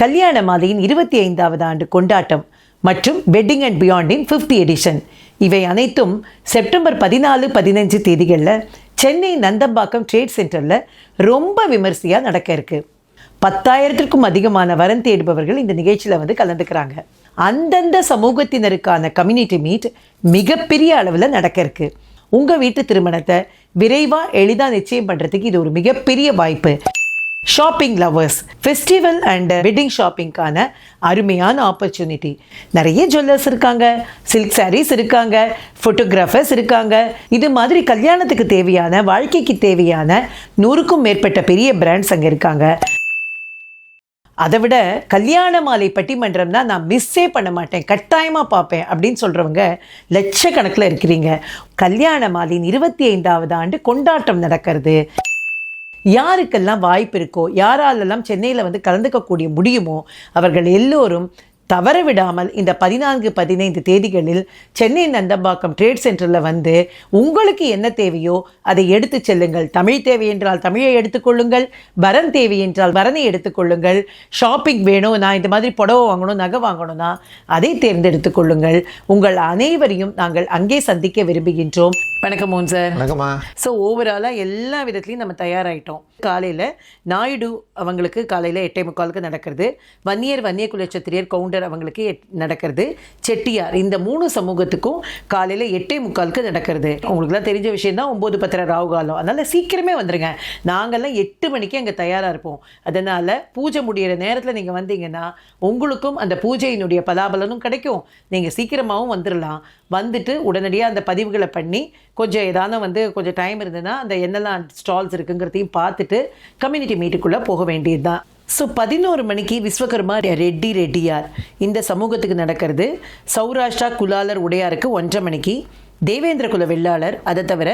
கல்யாண மாலையின் இருபத்தி ஐந்தாவது ஆண்டு கொண்டாட்டம் மற்றும் வெட்டிங் அண்ட் பியாண்டின் ஃபிஃப்த் எடிஷன் இவை அனைத்தும் செப்டம்பர் பதினாலு பதினஞ்சு தேதிகளில் சென்னை நந்தம்பாக்கம் ட்ரேட் சென்டரில் ரொம்ப விமர்சையாக நடக்க இருக்கு. பத்தாயிரத்திற்கும் அதிகமான வரன் தேடுபவர்கள் இந்த நிகழ்ச்சியில் வந்து கலந்துக்கிறாங்க. அந்தந்த சமூகத்தினருக்கான கம்யூனிட்டி மீட் மிகப்பெரிய அளவில் நடக்க இருக்கு. உங்கள் வீட்டு திருமணத்தை விரைவாக எளிதாக நிச்சயம் பண்ணுறதுக்கு இது ஒரு மிகப்பெரிய வாய்ப்பு. Shopping lovers festival and wedding ஷாப்பிங்க்கான அருமையான ஆப்பர்ச்சுனிட்டி நிறைய ஜுவல்லர்ஸ் இருக்காங்க சில்க் சாரீஸ் இருக்காங்க ஃபோட்டோகிராஃபர்ஸ் இருக்காங்க. இது மாதிரி கல்யாணத்துக்கு தேவையான வாழ்க்கைக்கு தேவையான நூறுக்கும் மேற்பட்ட பெரிய பிராண்ட்ஸ் அங்கே இருக்காங்க. அதை விட கல்யாண மாலை பட்டிமன்றம்னா நான் மிஸ்ஸே பண்ண மாட்டேன் கட்டாயமாக பார்ப்பேன் அப்படின்னு சொல்கிறவங்க லட்சக்கணக்கில் இருக்கிறீங்க. கல்யாண மாலையின் இருபத்தி ஐந்தாவது ஆண்டு கொண்டாட்டம் நடக்கிறது. யாருக்கெல்லாம் வாய்ப்பு இருக்கோ யாராலெல்லாம் சென்னையில் வந்து கலந்துக்கக்கூடிய முடியுமோ அவர்கள் எல்லோரும் தவற விடாமல் இந்த பதினான்கு பதினைந்து தேதிகளில் சென்னை நந்தம்பாக்கம் ட்ரேட் சென்டரில் வந்து உங்களுக்கு என்ன தேவையோ அதை எடுத்து செல்லுங்கள். தமிழ் தேவை என்றால் தமிழை எடுத்துக்கொள்ளுங்கள் வரன் தேவை என்றால் வரனை எடுத்துக்கொள்ளுங்கள் ஷாப்பிங் வேணும் நான் இந்த மாதிரி புடவை வாங்கணும் நகை வாங்கணும்னா அதை தேர்ந்தெடுத்துக் கொள்ளுங்கள். உங்கள் அனைவரையும் நாங்கள் அங்கே சந்திக்க விரும்புகின்றோம். வணக்கம் மோகன் சார். வணக்கம்மா. ஸோ ஓவராலாக எல்லா விதத்துலையும் நம்ம தயாராகிட்டோம் காலையில் நாயுடு அவங்களுக்கு காலையில் எட்டே முக்காலுக்கு நடக்கிறது. வன்னியர் வன்னிய குலச்சத்திரியர் கவுண்டர் அவங்களுக்கு எட்- நடக்கிறது. செட்டியார் இந்த மூணு சமூகத்துக்கும் காலையில் எட்டே முக்காலுக்கு நடக்கிறது. உங்களுக்குலாம் தெரிஞ்ச விஷயம் தான் ஒம்பது பத்திர ராவு காலம். அதனால் சீக்கிரமே வந்துடுங்க நாங்கள்லாம் எட்டு மணிக்கு அங்கே தயாராக இருப்போம். அதனால் பூஜை முடிகிற நேரத்தில் நீங்கள் வந்தீங்கன்னா உங்களுக்கும் அந்த பூஜையினுடைய பலாபலனும் கிடைக்கும். நீங்கள் சீக்கிரமாகவும் வந்துடலாம் வந்துட்டு உடனடியாக அந்த பதிவுகளை பண்ணி கொஞ்சம் ஏதான வந்து கொஞ்சம் டைம் இருந்ததுன்னா அந்த என்னெல்லாம் ஸ்டால்ஸ் இருக்குங்கிறதையும் பார்த்துட்டு கம்யூனிட்டி மீட்டுக்குள்ளே போக வேண்டியது தான் ஸோ பதினோரு மணிக்கு விஸ்வகர்மா ரெட்டி ரெட்டியார். இந்த சமூகத்துக்கு நடக்கிறது சௌராஷ்டிரா குலாலர் உடையாருக்கு ஒன்றரை மணிக்கு. தேவேந்திர குல வெள்ளாளர் அதை தவிர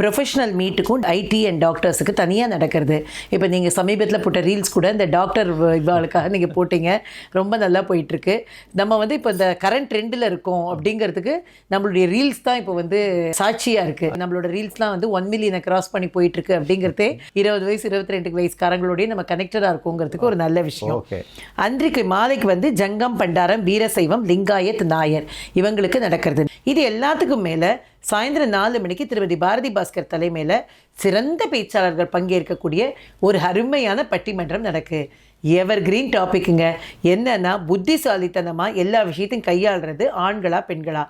ப்ரொஃபஷனல் மீட்டுக்கும் ஐடி அண்ட் டாக்டர்ஸுக்கு தனியாக நடக்கிறது. இப்போ நீங்கள் சமீபத்தில் போட்ட ரீல்ஸ் கூட இந்த டாக்டர் இவாளுக்காக நீங்கள் போட்டீங்க. ரொம்ப நல்லா போயிட்டுருக்கு. நம்ம வந்து இப்போ இந்த கரண்ட் ட்ரெண்டில் இருக்கோம் அப்படிங்கிறதுக்கு நம்மளுடைய ரீல்ஸ் தான் இப்போ வந்து சாட்சியாக இருக்குது நம்மளோட ரீல்ஸ்லாம் வந்து ஒன் மில்லியனை கிராஸ் பண்ணி போயிட்டுருக்கு அப்படிங்கிறதே இருபது வயசு இருபத்தி ரெண்டு வயசுக்காரங்களோடய நம்ம கனெக்டடாக இருக்குங்கிறதுக்கு ஒரு நல்ல விஷயம். அன்றைக்கு மாலைக்கு வந்து ஜங்கம் பண்டாரம் வீரசைவம் லிங்காயத் நாயர் இவங்களுக்கு நடக்கிறது. இது எல்லாத்துக்கும் மேலே சாயந்தரம் நாலு மணிக்கு திருமதி பாரதி பாஸ்கர் தலைமையில் சிறந்த பேச்சாளர்கள் பங்கேற்கக்கூடிய ஒரு அருமையான பட்டிமன்றம் நடக்கு. எவர் கிரீன் டாபிக்குங்க. என்னன்னா புத்திசாலித்தனமாக எல்லா விஷயத்தையும் கையாளுறது ஆண்களா பெண்களா?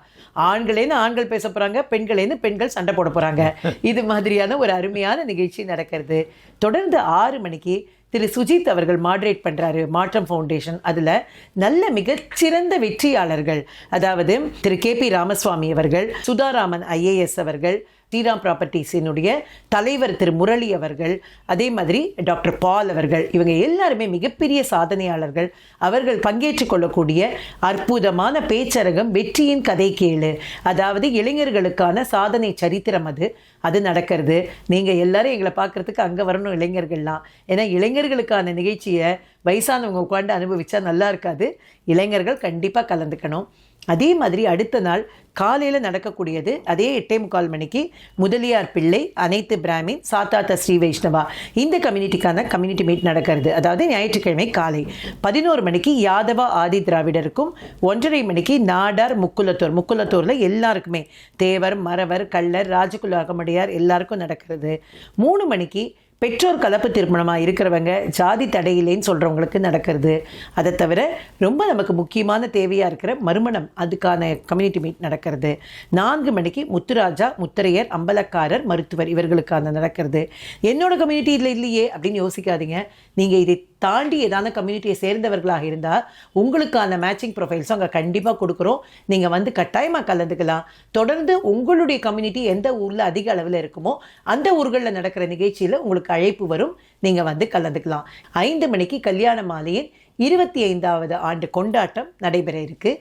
ஆண்களேன்னு ஆண்கள் பேச போகிறாங்க பெண்களேன்னு பெண்கள் சண்டை போட போகிறாங்க இது மாதிரியான ஒரு அருமையான நிகழ்ச்சி நடக்கிறது. தொடர்ந்து ஆறு மணிக்கு திரு சுஜித் அவர்கள் மாடரேட் பண்ணுறாரு மாற்றம் ஃபவுண்டேஷன் அதில் நல்ல மிகச்சிறந்த வெற்றியாளர்கள் அதாவது திரு கே பி ராமசுவாமி அவர்கள் சுதாராமன் ஐஏஎஸ் அவர்கள் ஸ்ரீராம் ப்ராப்பர்ட்டிஸினுடைய தலைவர் திரு முரளி அவர்கள் அதே மாதிரி டாக்டர் பால் அவர்கள் இவங்க எல்லாருமே மிகப்பெரிய சாதனையாளர்கள். அவர்கள் பங்கேற்றுக் கொள்ளக்கூடிய அற்புதமான பேச்சரங்கம் வெற்றியின் கதை கேளு. அதாவது இளைஞர்களுக்கான சாதனை சரித்திரம் அது. அது நடக்கிறது. நீங்கள் எல்லாரும் எங்களை பார்க்கறதுக்கு அங்கே வரணும் இளைஞர்கள்லாம். ஏன்னா இளைஞர்களுக்கான நிகழ்ச்சியை வயசானவங்க உட்காந்து அனுபவிச்சா நல்லா இருக்காது. இளைஞர்கள் கண்டிப்பாக கலந்துக்கணும். அதே மாதிரி அடுத்த நாள் காலையில் நடக்கக்கூடியது அதே எட்டே முக்கால் மணிக்கு முதலியார் பிள்ளை அனைத்து பிராமின் சாத்தாத்த ஸ்ரீ வைஷ்ணவா. இந்த கம்யூனிட்டிக்கான கம்யூனிட்டி மீட் நடக்கிறது. அதாவது ஞாயிற்றுக்கிழமை காலை பதினோரு மணிக்கு யாதவா ஆதி திராவிடருக்கும் ஒன்றரை மணிக்கு நாடார் முக்குலத்தூர். முக்குலத்தூரில் எல்லாருக்குமே தேவர் மறவர் கள்ளர் ராஜகுல அகமுடையார் எல்லாருக்கும் நடக்கிறது. மூணு மணிக்கு பெற்றோர் கலப்பு திருமணமாக இருக்கிறவங்க ஜாதி தடையிலேன்னு சொல்கிறவங்களுக்கு நடக்கிறது. அதை தவிர ரொம்ப நமக்கு முக்கியமான தேவையாக இருக்கிற மறுமணம் அதுக்கான கம்யூனிட்டி மீட் நடக்கிறது. நான்கு மணிக்கு முத்துராஜா முத்தரையர் அம்பலக்காரர் மருத்துவர் இவர்களுக்கான நடக்கிறது. என்னோட கம்யூனிட்டியில் இல்லையே அப்படின்னு யோசிக்காதீங்க. நீங்கள் இதை தாண்டி ஏதான கம்யூனிட்டியை சேர்ந்தவர்களாக இருந்தால் உங்களுக்கான மேட்சிங் ப்ரொஃபைல்ஸும் அங்கே கண்டிப்பாக கொடுக்குறோம். நீங்கள் வந்து கட்டாயமாக கலந்துக்கலாம். தொடர்ந்து உங்களுடைய கம்யூனிட்டி எந்த ஊரில் அதிக அளவில் இருக்குமோ அந்த ஊர்களில் நடக்கிற நிகழ்ச்சியில் உங்களுக்கு அழைப்பு வரும். நீங்கள் வந்து கலந்துக்கலாம். ஐந்து மணிக்கு கல்யாண மாலையின் இருபத்தி ஐந்தாவது ஆண்டு கொண்டாட்டம் நடைபெற இருக்கு.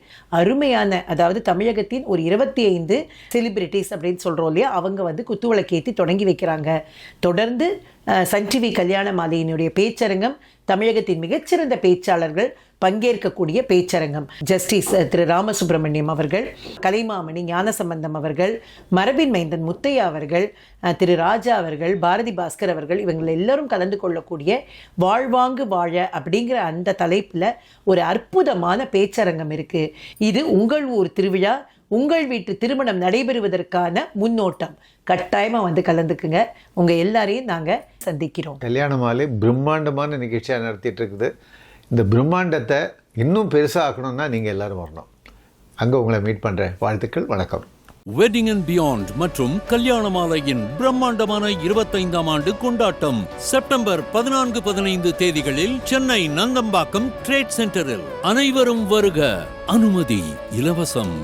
அருமையான அதாவது தமிழகத்தின் ஒரு இருபத்தி ஐந்து செலிபிரிட்டிஸ் அப்படின்னு சொல்கிறோம் இல்லையா? அவங்க வந்து குத்துவிளக்கேற்றி தொடங்கி வைக்கிறாங்க. தொடர்ந்து சன் டிவி கல்யாண மாலையினுடைய பேச்சரங்கம் தமிழகத்தின் மிகச்சிறந்த பேச்சாளர்கள் பங்கேற்கக்கூடிய பேச்சரங்கம். ஜஸ்டிஸ் திரு ராமசுப்பிரமணியம் அவர்கள் கலைமாமணி ஞானசம்பந்தம் அவர்கள் மரபின் மைந்தன் முத்தையா அவர்கள் திரு ராஜா அவர்கள் பாரதி பாஸ்கர் அவர்கள் இவங்களை எல்லாரும் கலந்து கொள்ளக்கூடிய வாழ்வாங்கு வாழ அப்படிங்கிற அந்த தலைப்பில் ஒரு அற்புதமான பேச்சரங்கம் இருக்குது இது உங்கள் ஊர் திருவிழா உங்கள் வீட்டு திருமணம் நடைபெறுவதற்கான முன்னோட்டம். கட்டாயமாக வந்து கலந்துக்குங்க. உங்கள் எல்லாரையும் நாங்கள் சந்திக்கிறோம். கல்யாணமாலே பிரம்மாண்டமான நிகழ்ச்சியாக நடத்திட்டு இருக்குது. இந்த பிரம்மாண்டத்தை இன்னும் பெருசாக ஆக்கணும்னா நீங்கள் எல்லாரும் வரணும். அங்கே உங்களை மீட் பண்ணுறேன் வாழ்த்துக்கள் வணக்கம். வெட்டிங் அண்ட் பியாண்ட் மற்றும் கல்யாண மாலையின் பிரம்மாண்டமான இருபத்தைந்தாம் ஆண்டு கொண்டாட்டம் செப்டம்பர் பதினான்கு பதினைந்து தேதிகளில் சென்னை நந்தம்பாக்கம் ட்ரேட் சென்டரில் அனைவரும் வருக. அனுமதி இலவசம்.